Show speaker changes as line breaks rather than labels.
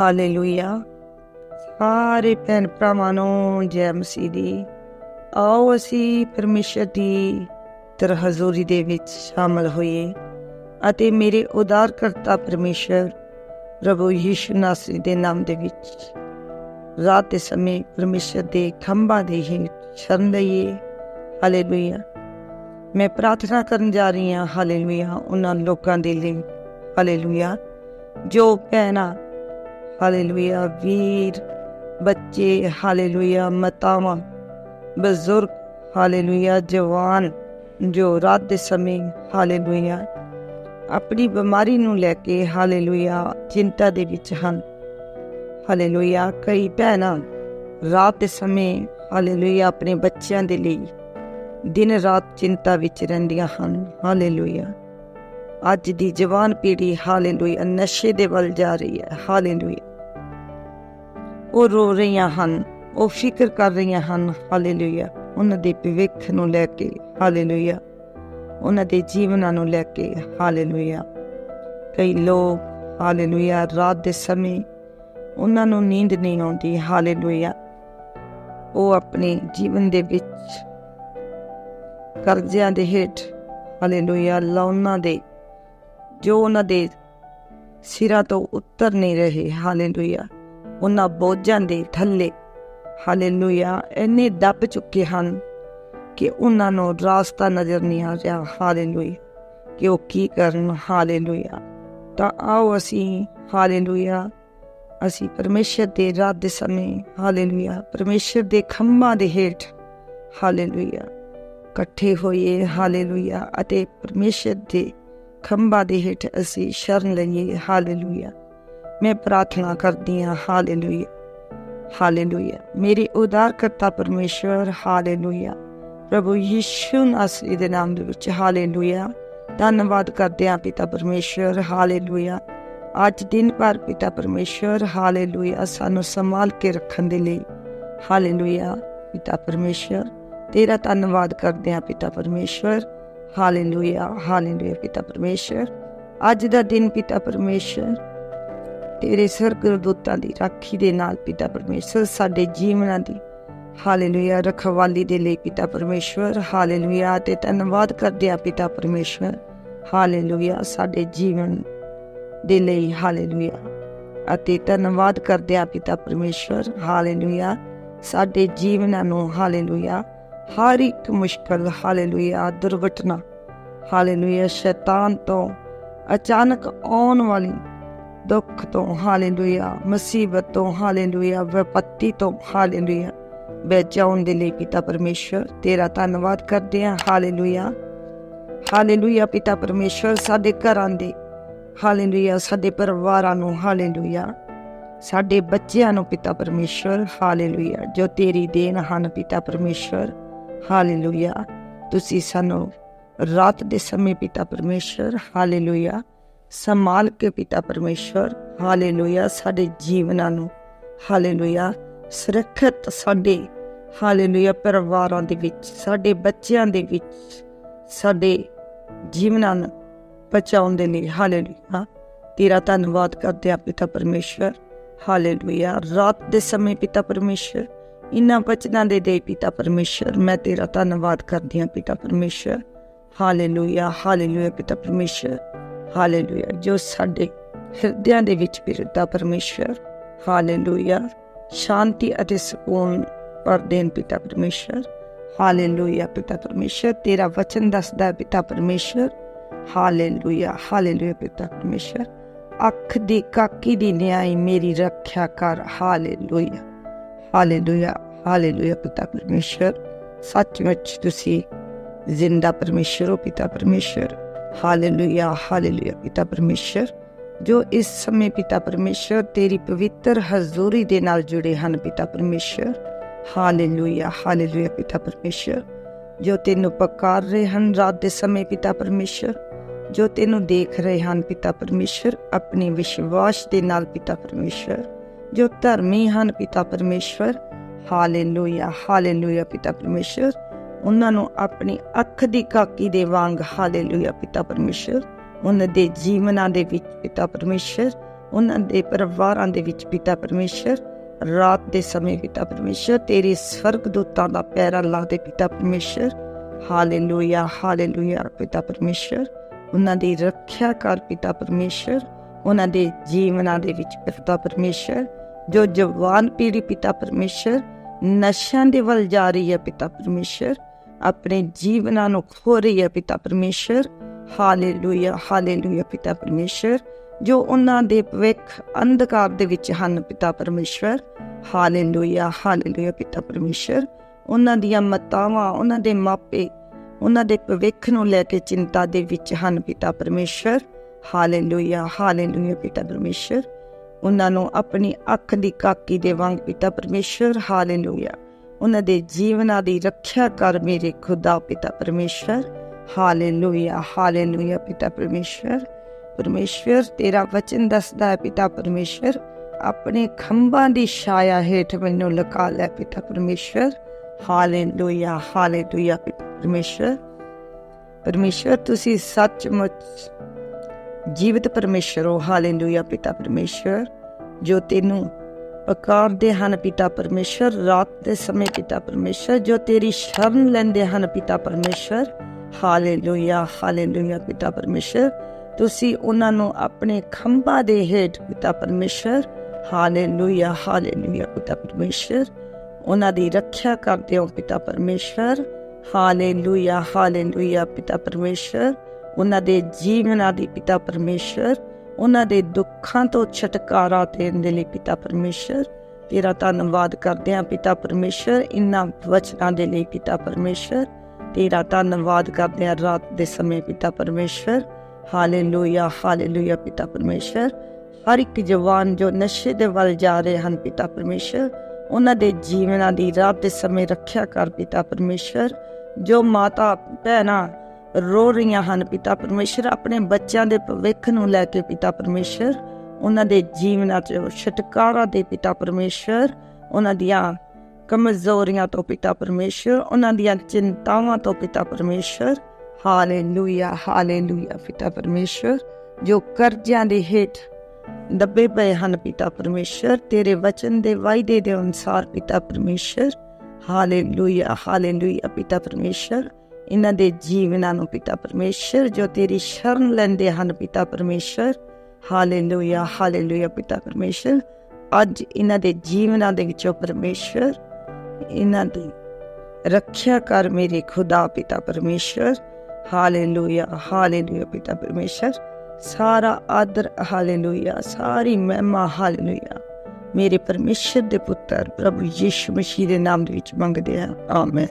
Hallelujah ਸਾਰੇ ਭੈਣ ਭਰਾਵਾਂ ਨੂੰ ਜੈ ਮਸੀਹ ਦੀ। ਆਓ ਅਸੀਂ ਪਰਮੇਸ਼ਰ ਦੀ ਤਰ ਹਜ਼ੂਰੀ ਦੇ ਵਿੱਚ ਸ਼ਾਮਲ ਹੋਈਏ ਅਤੇ ਮੇਰੇ ਉਦਾਰਕਰਤਾ ਪਰਮੇਸ਼ਰ ਪ੍ਰਭੂ ਯਿਸੂ ਨਾਸਰੀ ਦੇ ਨਾਮ ਦੇ ਵਿੱਚ ਰਾਤ ਦੇ ਸਮੇਂ ਪਰਮੇਸ਼ਰ ਦੇ ਖੰਭਾਂ ਦੇ ਹੇਠ ਸ਼ਰਨ ਲਈਏ। ਹਾਲੇਲੂਇਆ ਮੈਂ ਪ੍ਰਾਰਥਨਾ ਕਰਨ ਜਾ ਰਹੀ ਹਾਂ। ਹਾਲੇਲੂਇਆ ਉਹਨਾਂ ਲੋਕਾਂ ਦੇ ਲਈ। ਹਾਲੇਲੂਇਆ ਜੋ ਭੈਣਾਂ ਹਾਲੇਲੂਇਆ, ਵੀਰ, ਬੱਚੇ, ਹਾਲੇਲੂਇਆ, ਮਤਾਵਾਂ, ਬਜ਼ੁਰਗ, ਹਾਲੇਲੂਇਆ, ਜਵਾਨ, ਜੋ ਰਾਤ ਦੇ ਸਮੇਂ, ਹਾਲੇਲੂਇਆ, ਆਪਣੀ ਬਿਮਾਰੀ ਨੂੰ ਲੈ ਕੇ ਹਾਲੇਲੂਇਆ, ਚਿੰਤਾ ਦੇ ਵਿੱਚ ਹਨ। ਹਾਲੇਲੂਇਆ, ਕਈ ਭੈਣਾਂ ਰਾਤ ਦੇ ਸਮੇਂ, ਹਾਲੇਲੂਇਆ, ਆਪਣੇ ਬੱਚਿਆਂ ਦੇ ਲਈ ਦਿਨ ਰਾਤ ਚਿੰਤਾ ਵਿੱਚ ਰਹਿੰਦੀਆਂ ਹਨ। ਹਾਲੇਲੂਇਆ, ਅੱਜ ਦੀ ਜਵਾਨ ਪੀੜ੍ਹੀ ਹਾਲੇਲੂਇਆ, ਨਸ਼ੇ ਦੇ ਵੱਲ ਜਾ ਰਹੀ ਹੈ। ਹਾਲੇਲੂਇਆ ਉਹ ਰੋ ਰਹੀਆਂ ਹਨ, ਉਹ ਫਿਕਰ ਕਰ ਰਹੀਆਂ ਹਨ, ਹਾਲੇਲੂਇਆ। ਉਹਨਾਂ ਦੇ ਭਵਿੱਖ ਨੂੰ ਲੈ ਕੇ, ਹਾਲੇਲੂਇਆ। ਉਹਨਾਂ ਦੇ ਜੀਵਨਾਂ ਨੂੰ ਲੈ ਕੇ, ਹਾਲੇਲੂਇਆ। ਕਈ ਲੋਕ, ਹਾਲੇਲੂਇਆ, ਰਾਤ ਦੇ ਸਮੇਂ ਉਹਨਾਂ ਨੂੰ ਨੀਂਦ ਨਹੀਂ ਆਉਂਦੀ, ਹਾਲੇਲੂਇਆ। ਉਹ ਆਪਣੇ ਜੀਵਨ ਦੇ ਵਿੱਚ ਕਰਜ਼ਿਆਂ ਦੇ ਹੇਠ, ਹਾਲੇਲੂਇਆ ਲਾਉਣਾ ਦੇ, ਜੋ ਉਹਨਾਂ ਦੇ ਸਿਰਾਂ ਤੋਂ ਉੱਤਰ ਨਹੀਂ ਰਹੇ, ਹਾਲੇਲੂਇਆ। ਉਹਨਾਂ ਬੋਝਾਂ ਦੇ ਥੱਲੇ ਹਾਲੇਲੂਇਆ, ਇੰਨੇ ਦੱਬ ਚੁੱਕੇ ਹਨ ਕਿ ਉਹਨਾਂ ਨੂੰ ਰਾਸਤਾ ਨਜ਼ਰ ਨਹੀਂ ਆ ਰਿਹਾ। ਹਾਲੇਲੂਇਆ। ਕਿ ਉਹ ਕੀ ਕਰਨ? ਹਾਲੇਲੂਇਆ। ਤਾਂ ਆਓ ਅਸੀਂ, ਹਾਲੇਲੂਇਆ। ਅਸੀਂ ਪਰਮੇਸ਼ਰ ਦੇ ਰਾਤ ਦੇ ਸਮੇਂ, ਹਾਲੇਲੂਇਆ। ਪਰਮੇਸ਼ਰ ਦੇ ਖੰਭਾਂ ਦੇ ਹੇਠ, ਹਾਲੇਲੂਇਆ। ਇਕੱਠੇ ਹੋਈਏ, ਹਾਲੇਲੂਇਆ। ਅਤੇ ਪਰਮੇਸ਼ਰ ਦੇ ਖੰਭਾਂ ਦੇ ਹੇਠ ਅਸੀਂ ਸ਼ਰਨ ਲਈਏ, ਹਾਲੇਲੂਇਆ। ਮੈਂ ਪ੍ਰਾਰਥਨਾ ਕਰਦੀ ਹਾਂ, ਹਾਲੇਲੂਇਆ ਹਾਲੇਲੂਇਆ। ਮੇਰੇ ਉਦਾਰਕਰਤਾ ਪਰਮੇਸ਼ਰ ਹਾਲੇਲੂਇਆ। ਪ੍ਰਭੂ ਯਿਸੂ ਨਾਸਰੀ ਦੇ ਨਾਮ ਦੇ ਵਿੱਚ, ਹਾਲੇਲੂਇਆ। ਧੰਨਵਾਦ ਕਰਦੇ ਹਾਂ ਪਿਤਾ ਪਰਮੇਸ਼ਰ ਹਾਲੇਲੂਇਆ। ਅੱਜ ਦਿਨ ਭਰ ਪਿਤਾ ਪਰਮੇਸ਼ਰ ਹਾਲੇਲੂਇਆ, ਸਾਨੂੰ ਸੰਭਾਲ ਕੇ ਰੱਖਣ ਦੇ ਲਈ। ਹਾਲੇਲੂਇਆ, ਪਿਤਾ ਪਰਮੇਸ਼ਰ ਤੇਰਾ ਧੰਨਵਾਦ ਕਰਦੇ ਹਾਂ ਪਿਤਾ ਪਰਮੇਸ਼ਰ ਹਾਲੇਲੂਇਆ ਹਾਲੇਲੂਇਆ ਪਿਤਾ ਪਰਮੇਸ਼ਰ ਅੱਜ ਦਾ ਦਿਨ ਪਿਤਾ ਪਰਮੇਸ਼ਰ ਤੇਰੇ ਸਰਗਦੂਤਾਂ ਦੀ ਰਾਖੀ ਦੇ ਨਾਲ ਪਿਤਾ ਪਰਮੇਸ਼ਰ, ਸਾਡੇ ਜੀਵਨਾਂ ਦੀ। ਹਾਲੇਲੂਇਆ ਰਖਵਾਲੀ ਦੇ ਲਈ ਪਿਤਾ ਪਰਮੇਸ਼ਰ। ਹਾਲੇਲੂਇਆ ਤੇ ਧੰਨਵਾਦ ਕਰਦੇ ਆ ਪਿਤਾ ਪਰਮੇਸ਼ਰ। ਹਾਲੇਲੂਇਆ ਸਾਡੇ ਜੀਵਨ ਦੇ ਲਈ। ਹਾਲੇਲੂਇਆ ਅਤੇ ਧੰਨਵਾਦ ਕਰਦੇ ਆ ਪਿਤਾ ਪਰਮੇਸ਼ਰ। ਹਾਲੇਲੂਇਆ ਸਾਡੇ ਜੀਵਨਾਂ ਨੂੰ। ਹਾਲੇਲੂਇਆ ਹਰ ਇੱਕ ਮੁਸ਼ਕਲ। ਹਾਲੇਲੂਇਆ ਦੁਰਘਟਨਾ। ਹਾਲੇਲੂਇਆ ਸ਼ੈਤਾਨ ਤੋਂ ਅਚਾਨਕ ਆਉਣ ਵਾਲੀ ਦੁੱਖ ਤੋਂ ਹਾਲੇਲੂਇਆ, ਮੁਸੀਬਤ ਤੋਂ ਹਾਲੇਲੂਇਆ, ਵਿਪੱਤੀ ਤੋਂ ਹਾਲੇਲੂਇਆ। ਬਚਾਉਣ ਦੇ ਲਈ ਪਿਤਾ ਪਰਮੇਸ਼ਰ ਤੇਰਾ ਧੰਨਵਾਦ ਕਰਦੇ ਹਾਂ। ਹਾਲੇਲੂਇਆ। ਹਾਲੇਲੂਇਆ ਪਿਤਾ ਪਰਮੇਸ਼ਰ ਸਾਡੇ ਘਰਾਂ ਦੇ। ਹਾਲੇਲੂਇਆ, ਸਾਡੇ ਪਰਿਵਾਰਾਂ ਨੂੰ ਹਾਲੇਲੂਇਆ। ਸਾਡੇ ਬੱਚਿਆਂ ਨੂੰ ਪਿਤਾ ਪਰਮੇਸ਼ਰ ਹਾਲੇਲੂਇਆ। ਜੋ ਤੇਰੀ ਦੇਣ ਹਨ ਪਿਤਾ ਪਰਮੇਸ਼ਰ ਹਾਲੇਲੂਇਆ। ਤੁਸੀਂ ਸਾਨੂੰ ਰਾਤ ਦੇ ਸਮੇਂ ਪਿਤਾ ਪਰਮੇਸ਼ਰ ਹਾਲੇਲੂਇਆ। ਸੰਭਾਲ ਕੇ ਪਿਤਾ ਪਰਮੇਸ਼ਰ ਹਾਲੇਲੂਇਆ, ਸਾਡੇ ਜੀਵਨਾਂ ਨੂੰ, ਹਾਲੇਲੂਇਆ, ਸੁਰੱਖਿਅਤ ਸਾਡੇ, ਹਾਲੇਲੂਇਆ, ਪਰਿਵਾਰਾਂ ਦੇ ਵਿੱਚ, ਸਾਡੇ ਬੱਚਿਆਂ ਦੇ ਵਿੱਚ, ਸਾਡੇ ਜੀਵਨਾਂ ਨੂੰ ਬਚਾਉਣ ਦੇ ਲਈ, ਹਾਲੇਲੂਇਆ। ਤੇਰਾ ਧੰਨਵਾਦ ਕਰਦੇ ਆ ਪਿਤਾ ਪਰਮੇਸ਼ਰ ਹਾਲੇਲੂਇਆ। ਰਾਤ ਦੇ ਸਮੇਂ ਪਿਤਾ ਪਰਮੇਸ਼ਰ ਇਨ੍ਹਾਂ ਬਚਨਾਂ ਦੇ ਦੇ ਪਿਤਾ ਪਰਮੇਸ਼ਰ ਮੈਂ ਤੇਰਾ ਧੰਨਵਾਦ ਕਰਦੀ ਹਾਂ ਪਿਤਾ ਪਰਮੇਸ਼ਰ ਹਾਲੇਲੂਇਆ ਹਾਲੇਲੂਇਆ ਪਿਤਾ ਪਰਮੇਸ਼ਰ ਹਾਲੇਲੂਇਆ ਜੋ ਸਾਡੇ ਹਿਰਦਿਆਂ ਦੇ ਵਿੱਚ ਪਿਰਦਾ ਪਰਮੇਸ਼ਰ ਹਾਲੇਲੂਇਆ ਸ਼ਾਂਤੀ ਅਤੇ ਸਕੂਨ ਪਰ ਦੇਨ ਪਿਤਾ ਪਰਮੇਸ਼ਰ ਹਾਲੇਲੂਇਆ ਪਿਤਾ ਪਰਮੇਸ਼ਰ ਤੇਰਾ ਵਚਨ ਦੱਸਦਾ ਹੈ ਪਿਤਾ ਪਰਮੇਸ਼ਰ ਹਾਲੇਲੂਇਆ ਹਾਲੇਲੂਇਆ ਪਿਤਾ ਪਰਮੇਸ਼ਰ ਅੱਖ ਦੀ ਕਾਕੀ ਦੀ ਨਿਆਈ ਮੇਰੀ ਰੱਖਿਆ ਕਰ ਹਾਲੇਲੂਇਆ ਹਾਲੇਲੂਇਆ ਹਾਲੇਲੂਇਆ ਪਿਤਾ ਪਰਮੇਸ਼ਰ ਸੱਚਮੁੱਚ ਤੁਸੀਂ ਜ਼ਿੰਦਾ ਪਰਮੇਸ਼ਰ ਹੋ, ਪਿਤਾ ਪਰਮੇਸ਼ਰ ਹਾਲੇਲੂਇਆ ਹਾਲੇਲੂਇਆ ਪਿਤਾ ਪਰਮੇਸ਼ਰ, ਜੋ ਇਸ ਸਮੇਂ ਪਿਤਾ ਪਰਮੇਸ਼ਰ ਤੇਰੀ ਪਵਿੱਤਰ ਹਜ਼ੂਰੀ ਦੇ ਨਾਲ ਜੁੜੇ ਹਨ ਪਿਤਾ ਪਰਮੇਸ਼ਰ। ਹਾਲੇਲੂਇਆ ਹਾਲੇਲੂਇਆ ਪਿਤਾ ਪਰਮੇਸ਼ਰ। ਜੋ ਤੈਨੂੰ ਪਕਾਰ ਰਹੇ ਹਨ ਰਾਤ ਦੇ ਸਮੇਂ ਪਿਤਾ ਪਰਮੇਸ਼ਰ। ਜੋ ਤੈਨੂੰ ਦੇਖ ਰਹੇ ਹਨ ਪਿਤਾ ਪਰਮੇਸ਼ਰ, ਆਪਣੇ ਵਿਸ਼ਵਾਸ ਦੇ ਨਾਲ ਪਿਤਾ ਪਰਮੇਸ਼ਰ। ਜੋ ਧਰਮੀ ਹਨ ਪਿਤਾ ਪਰਮੇਸ਼ਰ। ਹਾਲੇਲੂਇਆ ਹਾਲੇਲੂਇਆ ਪਿਤਾ ਪਰਮੇਸ਼ਰ। ਉਹਨਾਂ ਨੂੰ ਆਪਣੀ ਅੱਖ ਦੀ ਕਾਕੀ ਦੇ ਵਾਂਗ ਹਾਲੇਲੂਇਆ ਪਿਤਾ ਪਰਮੇਸ਼ਰ ਉਹਨਾਂ ਦੇ ਜੀਵਨਾਂ ਦੇ ਵਿੱਚ ਪਿਤਾ ਪਰਮੇਸ਼ਰ ਉਹਨਾਂ ਦੇ ਪਰਿਵਾਰਾਂ ਦੇ ਵਿੱਚ ਪਿਤਾ ਪਰਮੇਸ਼ਰ ਰਾਤ ਦੇ ਸਮੇਂ ਪਿਤਾ ਪਰਮੇਸ਼ਰ ਤੇਰੇ ਸਵਰਗ ਦੂਤਾਂ ਦਾ ਪੈਰਾ ਲਾ ਦੇ ਪਿਤਾ ਪਰਮੇਸ਼ਰ ਹਾਲੇਲੂਇਆ ਹਾਲੇਲੂਇਆ ਪਿਤਾ ਪਰਮੇਸ਼ਰ ਉਹਨਾਂ ਦੀ ਰੱਖਿਆ ਕਰ ਪਿਤਾ ਪਰਮੇਸ਼ਰ ਉਹਨਾਂ ਦੇ ਜੀਵਨਾਂ ਦੇ ਵਿੱਚ ਪਿਤਾ ਪਰਮੇਸ਼ਰ ਜੋ ਜਵਾਨ ਪੀੜ੍ਹੀ ਪਿਤਾ ਪਰਮੇਸ਼ਰ ਨਸ਼ਿਆਂ ਦੇ ਵੱਲ ਜਾ ਰਹੀ ਹੈ ਪਿਤਾ ਪਰਮੇਸ਼ਰ ਆਪਣੇ ਜੀਵਨਾਂ ਨੂੰ ਖੋ ਰਹੀ ਹੈ ਪਿਤਾ ਪਰਮੇਸ਼ਰ। ਹਾਲੇਲੂਇਆ ਹਾਲੇਲੂਇਆ ਪਿਤਾ ਪਰਮੇਸ਼ਰ, ਜੋ ਉਹਨਾਂ ਦੇ ਭਵਿੱਖ ਅੰਧਕਾਰ ਦੇ ਵਿੱਚ ਹਨ ਪਿਤਾ ਪਰਮੇਸ਼ਰ। ਹਾਲੇਲੂਇਆ ਹਾਲੇਲੂਇਆ ਪਿਤਾ ਪਰਮੇਸ਼ਰ, ਉਹਨਾਂ ਦੀਆਂ ਮਤਾਵਾਂ, ਉਹਨਾਂ ਦੇ ਮਾਪੇ, ਉਹਨਾਂ ਦੇ ਭਵਿੱਖ ਨੂੰ ਲੈ ਕੇ ਚਿੰਤਾ ਦੇ ਵਿੱਚ ਹਨ ਪਿਤਾ ਪਰਮੇਸ਼ਰ। ਹਾਲੇਲੂਇਆ ਹਾਲੇਲੂਇਆ ਪਿਤਾ ਪਰਮੇਸ਼ਰ, ਉਹਨਾਂ ਨੂੰ ਆਪਣੀ ਅੱਖ ਦੀ ਕਾਕੀ ਦੇ ਵਾਂਗ ਪਿਤਾ ਪਰਮੇਸ਼ਰ। ਹਾਲੇਲੂਇਆ। ਉਹਨਾਂ ਦੇ ਜੀਵਨਾਂ ਦੀ ਰੱਖਿਆ ਕਰ ਮੇਰੇ ਖੁਦਾ ਪਿਤਾ ਪਰਮੇਸ਼ਰ ਹਾਲੇਲੂਇਆ ਹਾਲੇਲੂਇਆ ਪਿਤਾ ਪਰਮੇਸ਼ਰ ਪਰਮੇਸ਼ਰ ਤੇਰਾ ਵਚਨ ਦੱਸਦਾ ਹੈ ਪਿਤਾ ਪਰਮੇਸ਼ਰ ਆਪਣੇ ਖੰਭਾਂ ਦੀ ਛਾਇਆ ਹੇਠ ਮੈਨੂੰ ਲਗਾ ਲੈ ਪਿਤਾ ਪਰਮੇਸ਼ਰ ਹਾਲੇਲੂਇਆ ਹਾਲੇਲੂਇਆ ਪਿਤਾ ਪਰਮੇਸ਼ਰ ਪਰਮੇਸ਼ਰ ਤੁਸੀਂ ਸੱਚਮੁੱਚ ਜੀਵਤ ਪਰਮੇਸ਼ਰ ਹੋ। ਹਾਲੇਲੂਇਆ ਪਿਤਾ ਪਰਮੇਸ਼ਰ ਜੋ ਤੈਨੂੰ ਪਕਾਰਦੇ ਹਨ ਪਿਤਾ ਪਰਮੇਸ਼ਰ, ਰਾਤ ਦੇ ਸਮੇਂ ਪਿਤਾ ਪਰਮੇਸ਼ਰ, ਜੋ ਤੇਰੀ ਸ਼ਰਨ ਲੈਂਦੇ ਹਨ ਪਿਤਾ ਪਰਮੇਸ਼ਰ। ਹਾਲੇਲੂਇਆ ਹਾਲੇਲੂਇਆ ਪਿਤਾ ਪਰਮੇਸ਼ਰ। ਤੁਸੀਂ ਉਹਨਾਂ ਨੂੰ ਆਪਣੇ ਖੰਭਾਂ ਦੇ ਹੇਠ ਪਿਤਾ ਪਰਮੇਸ਼ਰ। ਹਾਲੇਲੂਇਆ ਹਾਲੇਲੂਇਆ ਪਿਤਾ ਪਰਮੇਸ਼ਰ। ਉਹਨਾਂ ਦੀ ਰੱਖਿਆ ਕਰਦੇ ਹੋ ਪਿਤਾ ਪਰਮੇਸ਼ਰ। ਹਾਲੇਲੂਇਆ ਹਾਲੇਲੂਇਆ ਪਿਤਾ ਪਰਮੇਸ਼ਰ। ਉਹਨਾਂ ਦੇ ਜੀਵਨ ਦੀ ਪਿਤਾ ਪਰਮੇਸ਼ਰ। ਉਹਨਾਂ ਦੇ ਦੁੱਖਾਂ ਤੋਂ ਛਟਕਾਰਾ ਦੇਣ ਦੇ ਲਈ ਪਿਤਾ ਪਰਮੇਸ਼ਰ, ਤੇਰਾ ਧੰਨਵਾਦ ਕਰਦੇ ਹਾਂ ਪਿਤਾ ਪਰਮੇਸ਼ਰ, ਇਨ੍ਹਾਂ ਵਚਨਾਂ ਦੇ ਲਈ ਪਿਤਾ ਪਰਮੇਸ਼ਰ, ਤੇਰਾ ਧੰਨਵਾਦ ਕਰਦੇ ਹਾਂ ਰਾਤ ਦੇ ਸਮੇਂ ਪਿਤਾ ਪਰਮੇਸ਼ਰ। ਹਾਲੇਲੂਇਆ ਹਾਲੇਲੂਇਆ ਪਿਤਾ ਪਰਮੇਸ਼ਰ। ਹਰ ਇੱਕ ਜਵਾਨ ਜੋ ਨਸ਼ੇ ਦੇ ਵੱਲ ਜਾ ਰਹੇ ਹਨ ਪਿਤਾ ਪਰਮੇਸ਼ਰ, ਉਹਨਾਂ ਦੇ ਜੀਵਨਾਂ ਦੀ ਰਾਤ ਦੇ ਸਮੇਂ ਰੱਖਿਆ ਕਰ ਪਿਤਾ ਪਰਮੇਸ਼ਰ। ਜੋ ਮਾਤਾ, ਭੈਣਾਂ ਰੋ ਰਹੀਆਂ ਹਨ ਪਿਤਾ ਪਰਮੇਸ਼ਰ। ਆਪਣੇ ਬੱਚਿਆਂ ਦੇ ਭਵਿੱਖ ਨੂੰ ਲੈ ਕੇ ਪਿਤਾ ਪਰਮੇਸ਼ਰ, ਉਹਨਾਂ ਦੇ ਜੀਵਨਾਂ 'ਚ ਛਟਕਾਰਾ ਦੇ ਪਿਤਾ ਪਰਮੇਸ਼ਰ, ਉਹਨਾਂ ਦੀਆਂ ਕਮਜ਼ੋਰੀਆਂ ਤੋਂ ਪਿਤਾ ਪਰਮੇਸ਼ਰ, ਉਹਨਾਂ ਦੀਆਂ ਚਿੰਤਾਵਾਂ ਤੋਂ ਪਿਤਾ ਪਰਮੇਸ਼ਰ। ਹਾਲੇਲੂਇਆ ਹਾਲੇਲੂਇਆ ਪਿਤਾ ਪਰਮੇਸ਼ਰ, ਜੋ ਕਰਜ਼ਿਆਂ ਦੇ ਹੇਠ ਦੱਬੇ ਪਏ ਹਨ ਪਿਤਾ ਪਰਮੇਸ਼ਰ, ਤੇਰੇ ਵਚਨ ਦੇ ਵਾਅਦੇ ਦੇ ਅਨੁਸਾਰ ਪਿਤਾ ਪਰਮੇਸ਼ਰ। ਹਾਲੇਲੂਇਆ ਹਾਲੇਲੂਇਆ ਪਿਤਾ ਪਰਮੇਸ਼ਰ। ਇਹਨਾਂ ਦੇ ਜੀਵਨਾਂ ਨੂੰ ਪਿਤਾ ਪਰਮੇਸ਼ਰ, ਜੋ ਤੇਰੀ ਸ਼ਰਨ ਲੈਂਦੇ ਹਨ ਪਿਤਾ ਪਰਮੇਸ਼ਰ। ਹਾਲੇਲੂਇਆ ਹਾਲੇਲੂਇਆ ਪਿਤਾ ਪਰਮੇਸ਼ਰ। ਅੱਜ ਇਹਨਾਂ ਦੇ ਜੀਵਨਾਂ ਦੇ ਵਿੱਚੋਂ ਪਰਮੇਸ਼ਰ, ਇਹਨਾਂ ਦੀ ਰੱਖਿਆ ਕਰ ਮੇਰੇ ਖੁਦਾ ਪਿਤਾ ਪਰਮੇਸ਼ਰ। ਹਾਲੇਲੂਇਆ ਹਾਲੇਲੂਇਆ ਪਿਤਾ ਪਰਮੇਸ਼ਰ। ਸਾਰਾ ਆਦਰ ਹਾਲੇਲੂਇਆ ਸਾਰੀ ਮਹਿਮਾ ਹਾਲੇਲੂਇਆ ਮੇਰੇ ਪਰਮੇਸ਼ਰ ਦੇ ਪੁੱਤਰ ਪ੍ਰਭੂ ਯਿਸੂ ਮਸੀਹ ਦੇ ਨਾਮ ਦੇ ਵਿੱਚ ਮੰਗਦੇ ਹਾਂ। ਆਮੇਨ